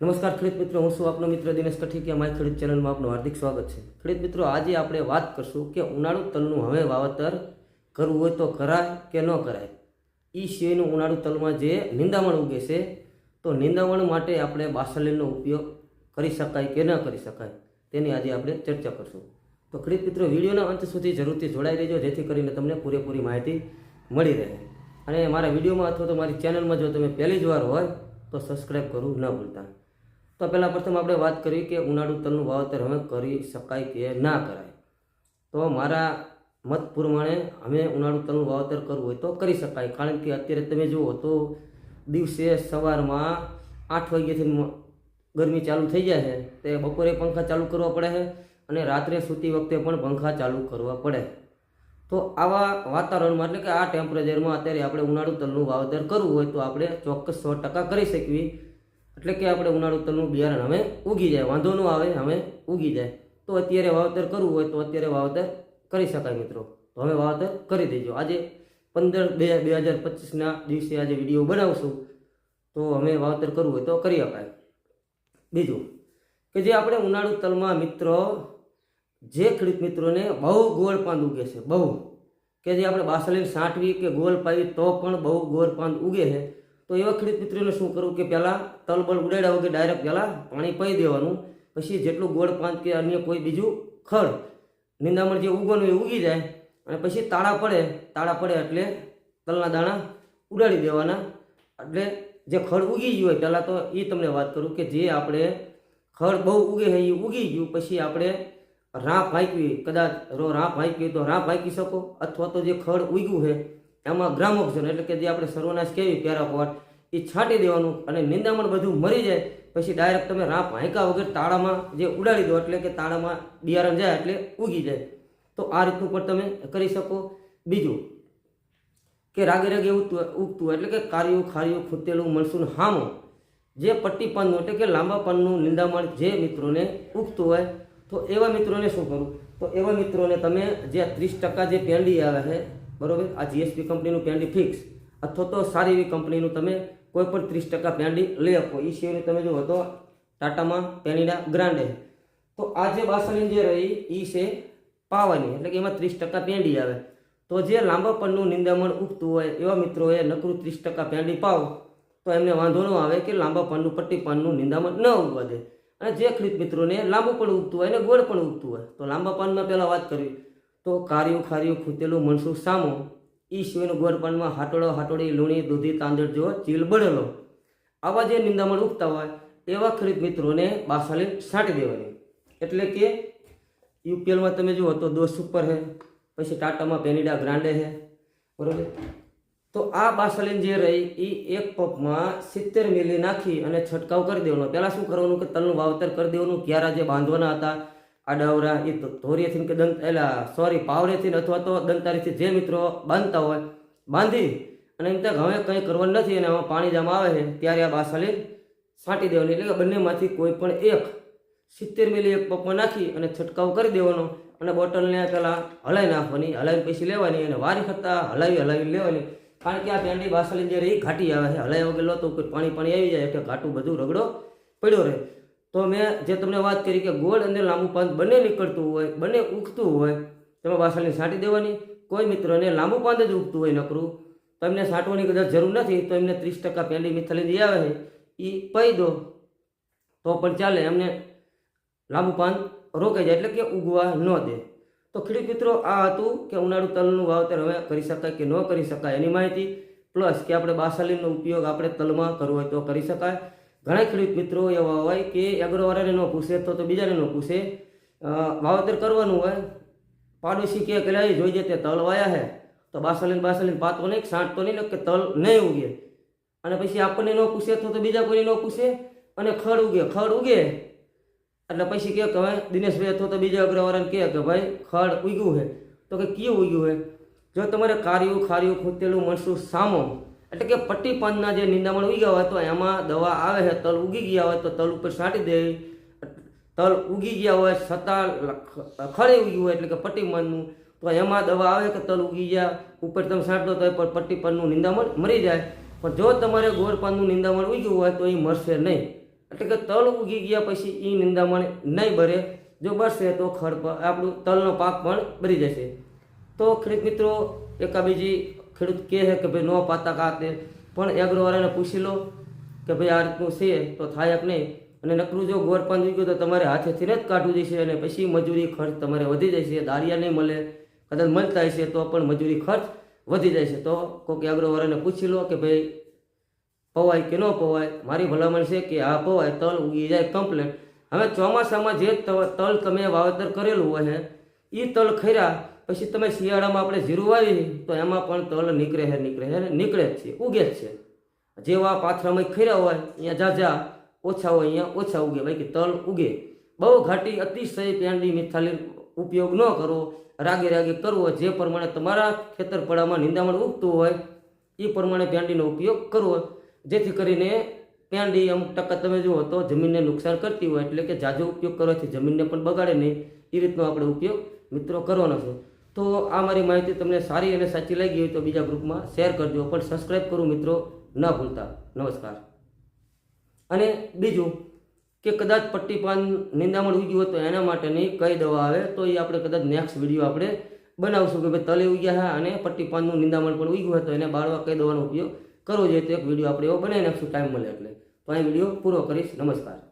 નમસ્કાર ખેડૂત મિત્રો, હું છું આપનો મિત્ર દિનેશ કઠિકિયા. માય ખેડૂત ચેનલમાં આપનું હાર્દિક સ્વાગત છે. ખેડૂત મિત્રો, આજે આપણે વાત કરશું કે ઉનાળુ તલનું હવે વાવતર કરવું હોય તો કરાય કે ન કરાય. એ સિવાયનું ઉનાળુ તલમાં જે નિંદામણ ઉગે છે, તો નિંદામણ માટે આપણે બાસલીનો ઉપયોગ કરી શકાય કે ન કરી શકાય, તેની આજે આપણે ચર્ચા કરશું. તો ખેડૂત મિત્રો, વિડીયોના અંત સુધી જરૂરથી જોડાઈ રહેજો, જેથી કરીને તમને પૂરેપૂરી માહિતી મળી રહે. અને મારા વિડીયોમાં અથવા તો મારી ચેનલમાં જો તમે પહેલી જ વાર હોય, તો સબસ્ક્રાઈબ કરવું ન ભૂલતા. તો પહેલાં પ્રથમ આપણે વાત કરી કે ઉનાળુ તલનું વાવેતર હવે કરી શકાય કે ના કરાય. તો મારા મત પ્રમાણે અમે ઉનાળુ તલનું વાવેતર કરવું હોય તો કરી શકાય. કારણ કે અત્યારે તમે જુઓ તો દિવસે સવારમાં આઠ વાગ્યાથી ગરમી ચાલુ થઈ જાય છે. તે બપોરે પંખા ચાલુ કરવા પડે છે અને રાત્રે સૂતી વખતે પણ પંખા ચાલુ કરવા પડે. તો આવા વાતાવરણમાં એટલે કે આ ટેમ્પરેચરમાં અત્યારે આપણે ઉનાળુ તલનું વાવેતર કરવું હોય તો આપણે ચોક્કસ સો ટકા કરી શકીએ. એટલે કે આપણે ઉનાળુ તલનું બિયારણ હવે ઉગી જાય, વાંધો ન આવે, હવે ઉગી જાય. તો અત્યારે વાવેતર કરવું હોય તો અત્યારે વાવતર કરી શકાય મિત્રો. તો હવે વાવતર કરી દેજો. આજે પંદર બે બે હજાર પચીસના દિવસે આજે વીડિયો બનાવશું. તો અમે વાવતર કરવું હોય તો કરી શકાય બીજું કે જે આપણે ઉનાળુ તલમાં મિત્રો, જે ખેડૂત મિત્રોને બહુ ગોળ પાંદ ઉગે છે, બહુ. કે જે આપણે બાસલીને સાંટવી કે ગોળ પાવી તો પણ બહુ ગોળ પાંદ ઉગે છે. તો એવા ખેડૂત મિત્રોને શું કરવું કે પહેલાં તલબલ ઉડાડ્યા વગર ડાયરેક્ટ પહેલાં પાણી પાઈ દેવાનું, પછી જેટલું ગોળ પાંચ કે અન્ય કોઈ બીજું ખડ નિંદામણ જે ઉગવાનું એ ઉગી જાય અને પછી તાળા પડે તાળા પડે એટલે તલના દાણા ઉડાડી દેવાના. એટલે જે ખડ ઉગી ગયું હોય, પહેલાં તો એ તમને વાત કરું કે જે આપણે ખડ બહુ ઉગે છે એ ઉગી ગયું, પછી આપણે રાંપ ફાંકવી કદાચ રો રાંપ હાંકવી તો રાંપ હાંકી શકો, અથવા તો જે ખડ ઉગ્યું છે એમાં ગ્રામોક્ષણ એટલે કે જે આપણે સર્વનાશ કહેવી પેરાકોટ એ છાંટી દેવાનું અને નિંદામણ બધું મરી જાય, પછી ડાયરેક્ટ તમે રાપ હાંકા વગર તાળામાં જે ઉડાડી દો, એટલે કે તાળામાં બિયારણ જાય એટલે ઉગી જાય. તો આ રીતનું પણ તમે કરી શકો. બીજું કે રાગે રાગે ઉગતું એટલે કે કાર્યું, ખાર્યું, ખૂટેલું મણસું હામું, જે પટ્ટી પાનનું એટલે કે લાંબા પાનનું નિંદામણ જે મિત્રોને ઉગતું હોય, તો એવા મિત્રોને શું કરવું? તો એવા મિત્રોને તમે જે ત્રીસ ટકા જે પેંડી આવે છે બરોબર? આ જીએસપી કંપનીનું પેન્ડી ફિક્સ અથવા તો સારી એવી કંપનીનું તમે કોઈ પણ ત્રીસ ટકા પેન્ડી લઈ આપો. એ સિવાયનું તમે જુઓ તો ટાટામાં પેનીડા ગ્રાન્ડે તો આ જે બાસણી જે રહી એ છે પાવાની. એટલે કે એમાં ત્રીસ ટકા પેન્ડી આવે. તો જે લાંબા પનનું નિંદામણ ઉગતું હોય, એવા મિત્રોએ નકરું ત્રીસ ટકા પેન્ડી પાવ. તો એમને વાંધો ન આવે કે લાંબા પાનનું, પટ્ટી પાનનું નિંદામણ ન ઉગવા દે. અને જે ખેડૂત મિત્રોને લાંબુ પણ ઉગતું હોય અને ગોળ પણ ઉગતું હોય. તો લાંબા પાનમાં પહેલાં વાત કરવી. તો કાર્યું ખાર્યું ખૂતેલું મણસું સામો એ શિવનું ગોરપણમાં હાટોળો હાટોળી લૂણી દૂધી તાંદળ જેવો ચીલ બળેલો આવા જે નિંદામણ ઉગતા હોય, એવા ખરીદ મિત્રોને બાસાલી છાંટી દેવાની. એટલે કે, યુપીએલમાં તમે જુઓ તો દોસ્ત ઉપર છે પછી ટાટામાં પેનિડા ગ્રાન્ડે છે બરોબર? તો આ બાસાલીન જે રહી એ એક પપમાં સિત્તેર મિલી નાખી અને છંટકાવ કરી દેવાનો. પહેલાં શું કરવાનું કે તલનું વાવતર કરી દેવાનું, ક્યારા જે બાંધવાના હતા આડાવરા એ ધોરીએથી કે દંત, એલા, સોરી પાવરેથી અથવા તો દંતારીથી જે મિત્રો બાંધતા હોય, બાંધી અને એમ તક હવે કંઈ કરવાનું નથી અને આમાં પાણી જામ આવે છે, ત્યારે આ બાસાલી છાંટી દેવાની. એટલે કે બંનેમાંથી કોઈ પણ એક સિત્તેર મિલી એક પપમાં નાખી અને છંટકાવ કરી દેવાનો અને બોટલને પહેલાં હલાવી નાખવાની હલાવીને પછી લેવાની અને વારી કરતાં હલાવી હલાવી લેવાની. કારણ કે આ પેંડી બાસલી જ્યારે એ ઘાટી આવે છે હલાવી વગર લો તો પાણી પાણી આવી જાય, એટલે ઘાટું બધું રગડો પડ્યો રહે. તો મેં જે તમને વાત કરી કે ગોળ અને લાંબુ પાન બંને નીકળતું હોય, બંને ઉગતું હોય, તેમાં વાસણને છાંટી દેવાની. કોઈ મિત્રને લાંબુ પાન જ ઉગતું હોય નકરું. તો એમને છાંટવાની કદાચ જરૂર નથી, તો એમને ત્રીસ ટકા પહેલી મિથલી જે આવે એ પહી દો. તો પણ ચાલે, એમને લાંબુ પાન રોકાઈ જાય, એટલે કે ઉગવા ન દે. તો ખેડૂત મિત્રો, આ હતું કે ઉનાળુ તલનું વાવતર હવે કરી શકાય કે ન કરી શકાય એની માહિતી. પ્લસ કે આપણે બાસાલીનનો ઉપયોગ આપણે તલમાં કરવો હોય તો કરી શકાય. ઘણા ખેડૂત મિત્રો એવા હોય કે એગ્રોવાળાને ન પૂછે તો તો બીજાને ન પૂછે. વાવેતર કરવાનું હોય. પાડોશી કે કે જોઈ જોઈ તે તલ વાયા હે. તો બાસાલીન બાસાલીન પાતો નહીં, છાંટતો નહીં કે તલ નહીં ઉગે. અને પછી આપણને ન પૂછે તો તો બીજા કોઈને ન પૂછે. અને ખડ ઉગે ખડ ઉગે. એટલે પછી કે હવે દિનેશભાઈ અથવા તો બીજા અગ્રવાળાને કહે કે ભાઈ, ખડ ઉગ્યું છે તો કે કયું ઉગ્યું છે જો તમારે કાર્યું ખાર્યું ખૂંતેલું મણસું સામો એટલે કે પટ્ટી પાનના જે નિંદામણ ઉગ્યા હોય તો એમાં દવા આવે છે, તલ ઉગી ગયા હોય તો તલ ઉપર છાંટી દે. તલ ઉગી ગયા હોય, છતાં ખરે ઉગ્યું હોય એટલે કે પટ્ટી પાનનું તો એમાં દવા આવે કે તલ ઉગી ગયા, ઉપર તમે છાંટો તો પણ પટ્ટી પાનનું નિંદામણ મરી જાય. પણ જો તમારે ગોળ નિંદામણ ઉગ્યું હોય તો એ મરશે નહીં. એટલે કે તલ ઉગી ગયા પછી એ નિંદામણ નહીં ભરે જો બરશે તો ખડ પર આપણું તલનો પાક પણ ભરી જશે. તો ખેડૂત મિત્રો, એકા બીજી ખેડૂત કહે છે કે ભાઈ ન પાતા કાતે પણ એગ્રોવાળાને પૂછી લો કે ભાઈ આ રીતનું છે, તો થાય કે નહીં? અને નકરું જો ગોર પાંદવી ગયું તો તમારે હાથેથી જ કાઢવું જશે અને પછી મજૂરી ખર્ચ તમારે વધી જશે. દાળિયા નહીં મળે, કદાચ મળતા હશે તો પણ મજૂરી ખર્ચ વધી જાય છે. તો કોઈક એગ્રોવાળાને પૂછી લો કે ભાઈ, પવાય કે ન પવાય? મારી ભલામણ છે કે આ પવાય, તલ ઉગી જાય કમ્પ્લેટ હવે ચોમાસામાં જે તલ તમે વાવેતર કરેલું હોય એ તલ ખર્યા પછી તમે શિયાળામાં આપણે જીરું વાવી તો એમાં પણ તલ નીકળે હે નીકળે હે નીકળે જ છે, ઉગે જ છે. જેવા પાથરામાં ખર્યા હોય, અહીંયા જાજા ઓછા હોય, અહીંયા ઓછા ઉગે ભાઈ તલ ઉગે. બહુ ઘાટી અતિશય પેંડી મિથાલી ઉપયોગ ન કરો, રાગે રાગે કરવો, જે પ્રમાણે તમારા ખેતરપડામાં નિંદામણ ઉગતું હોય એ પ્રમાણે પેંડીનો ઉપયોગ કરવો. જેથી કરીને પેંડી અમુક ટકા તમે જુઓ તો જમીનને નુકસાન કરતી હોય, એટલે કે જાજો ઉપયોગ કરવાથી જમીનને પણ બગાડે નહીં. એ રીતનો આપણે ઉપયોગ મિત્રો કરવાનો છે. તો આ મારી માહિતી તમને સારી અને સાચી લાગી હોય તો બીજા ગ્રુપમાં શેર કરજો. પણ સબસ્ક્રાઈબ કરું મિત્રો, ન ભૂલતા. નમસ્કાર. અને બીજું કે કદાચ પટ્ટી પાન નિંદામણ ઉગ્યું હોય તો એના માટેની કઈ દવા આવે, તો એ આપણે કદાચ નેક્સ્ટ વીડિયો આપણે બનાવશું કે ભાઈ તલે ઉગ્યા હા અને પટ્ટી પાનનું નિંદામણ પણ ઉગ્યું હોય તો એને બાળવા કઈ દવાનો ઉપયોગ કરવો જોઈએ તો એક વીડિયો આપણે એવો બનાવી નાખશું ટાઈમ મળે એટલે. તો આ વીડિયો પૂરો કરીશ. નમસ્કાર.